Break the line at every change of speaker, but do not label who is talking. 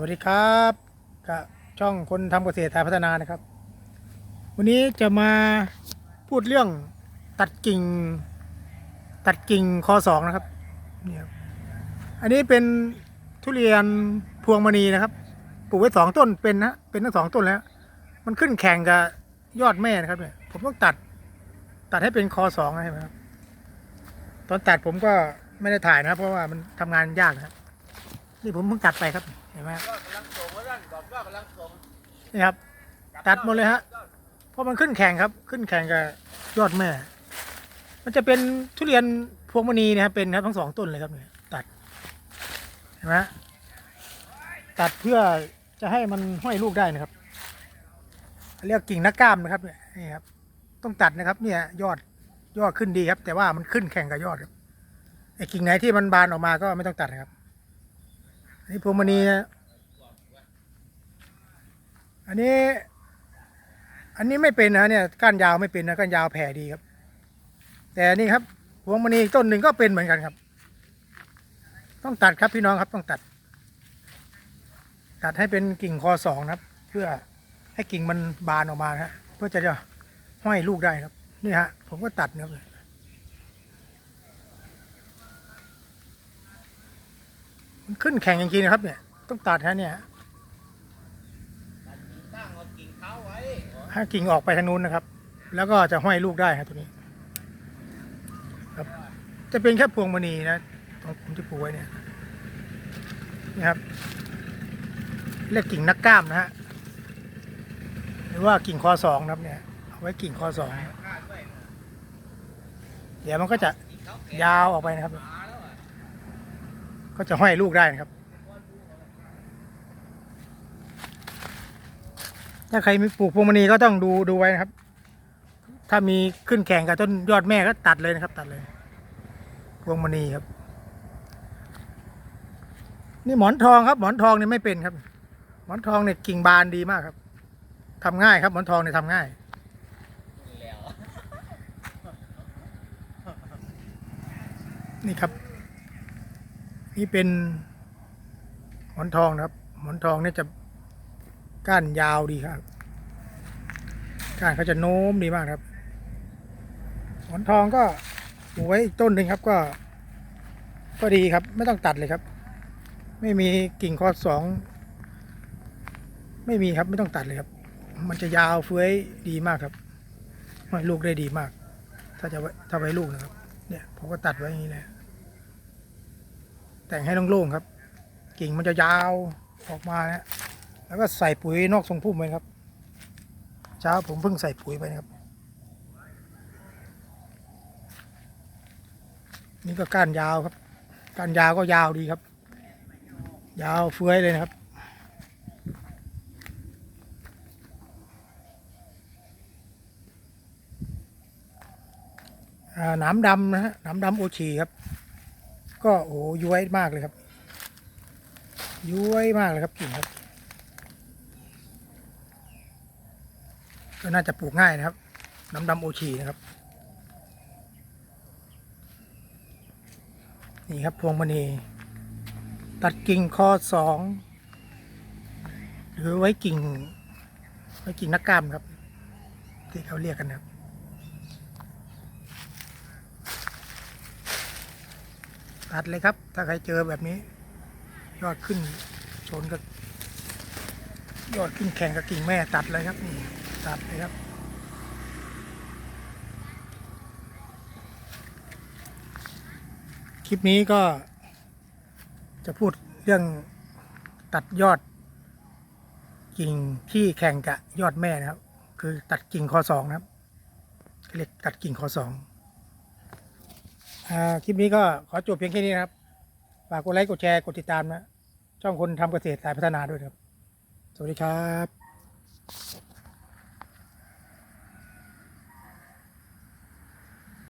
วัสดีครับกับช่องคนทำเกษตรไทยพัฒนานะครับ วันนี้จะมาพูดเรื่องตัดกิ่ง ตัดกิ่งคอสองนะครับนี่ครับอันนี้เป็นทุเรียนพวงมณีนะครับปลูกไว้สองต้นเป็นนะเป็นทั้งสองต้นแล้ว มันขึ้นแข่งกับยอดแม่นะครับเนี่ยผมต้องตัดตัดให้เป็นคอสองใช่ไหมครับ ตอนตัดผมก็ไม่ได้ถ่ายนะครับ เพราะว่ามันทำงานยากนะครับนี่ผมเพิ่งตัดไปครับ เห็นไหมครับ
กำลังส่งว่าท่านบอกว่ากำลังส่ง
นี่ครับ ตัดหมดเลยฮะเพราะมันขึ้นแข่งครับ ขึ้นแข่งกับยอดแม่ มันจะเป็นทุเรียนพวงมณีนะครับเป็นครับทั้งสองต้นเลยครับเนี่ยตัดเห็นไหมตัดเพื่อจะให้มันห้อยลูกได้นะครับ เรียกกิ่งนักกล้ามนะครับเนี่ยนี่ครับ ต้องตัดนะครับ เนี่ยยอดยอดขึ้นดีครับ แต่ว่ามันขึ้นแข่งกับยอดครับไอ้กิ่งไหนที่มันบานออกมาก็ไม่ต้องตัดนะครับ นนี้พวงมณีนะอันนี้ อันนี้ไม่เป็นนะเนี่ยก้านยาวไม่เป็นนะก้านยาวแผ่ดีครับ แต่นี่ครับพวงมณีต้นหนึ่งก็เป็นเหมือนกันครับ ต้องตัดครับพี่น้องครับต้องตัด ตัดให้เป็นกิ่งคอสองครับ เพื่อให้กิ่งมันบานออกมานะฮะเพื่อจะจะห้อยลูกได้ครับ นี่ฮะ ผมก็ตัดนะครับมัน ขึ้นแข่งจริงๆนะครับ เนี่ย ต้องตัดฮะเนี่ยให้กิ่งออกไปทางนู้นนะครับ แล้วก็จะห้อยลูกได้ครับตัวนี้ ครับ จะเป็นแค่พวงมณีนะตรงผมที่ปลูกไว้เนี่ยนี่ครับเรียกกิ่งนักกล้ามนะฮะหรือว่ากิ่งคอสองนะครับเนี่ยเอาไว้กิ่งคอสองเดี๋ยวมันก็จะยาวออกไปนะครับ ก็จะห้อยลูกได้นะครับ ถ้าใครมีปลูกพวงมณีก็ต้องดูดูไว้นะครับ ถ้ามีขึ้นแข่งกับต้นยอดแม่ก็ตัดเลยนะครับ ตัดเลย พวงมณีครับ นี่หมอนทองครับ หมอนทองเนี่ยไม่เป็นครับ หมอนทองเนี่ยกิ่งบานดีมากครับทำง่ายครับหมอนทองเนี่ยทำง่ายนี่ครับ นี่เป็นหมอนทองนะครับ หมอนทองเนี่ยจะก้านยาวดีครับ ก้านเขาจะโน้มดีมากครับ หมอนทองก็ปลูกไว้อีกต้นหนึ่งครับก็ ก็ดีครับ ไม่ต้องตัดเลยครับ ไม่มีกิ่งคอสองไม่มีครับไม่ต้องตัดเลยครับ มันจะยาวเฟื้อยดีมากครับให้ลูกได้ดีมาก ถ้าจะถ้าไว้ลูกนะครับ เนี่ยผมก็ตัดไว้อย่างนี้เลย แต่งให้โล่งๆครับ กิ่งมันจะยาวออกมานะแล้วก็ใส่ปุ๋ยนอกทรงพุ่มไปครับ เช้าผมเพิ่งใส่ปุ๋ยไปนะครับ นี่ก็ก้านยาวครับ ก้านยาวก็ยาวดีครับ ยาวเฟื้อยเลยนะครับนามดำนะฮะนามดำโอชีครับ ก็โอ้โย้วยมากเลยครับย้วยมากเลยครับกิ่งครับก็น่าจะปลูกง่ายนะครับ น้ำดำโอชีนะครับ นี่ครับพวงมณีตัดกิ่งคอสองหรือไว้กิ่ง ไว้กิ่งนักกล้ามครับ ที่เขาเรียกกันนะครับ ตัดเลยครับ ถ้าใครเจอแบบนี้ ยอดขึ้นชนกับยอดขึ้นแข่งกับกิ่งแม่ตัดเลยครับนี่ตัดเลยครับคลิปนี้ก็จะพูดเรื่องตัดยอดกิ่งที่แข่งกับยอดแม่นะครับ คือตัดกิ่งคอสองนะครับเรียกตัดกิ่งคอสอง คลิปนี้ก็ขอจบเพียงแค่นี้นะครับ ฝากกดไลค์ กดแชร์ กดติดตามนะ ช่องคนทำเกษตรสายพัฒนาด้วยครับ สวัสดีครับ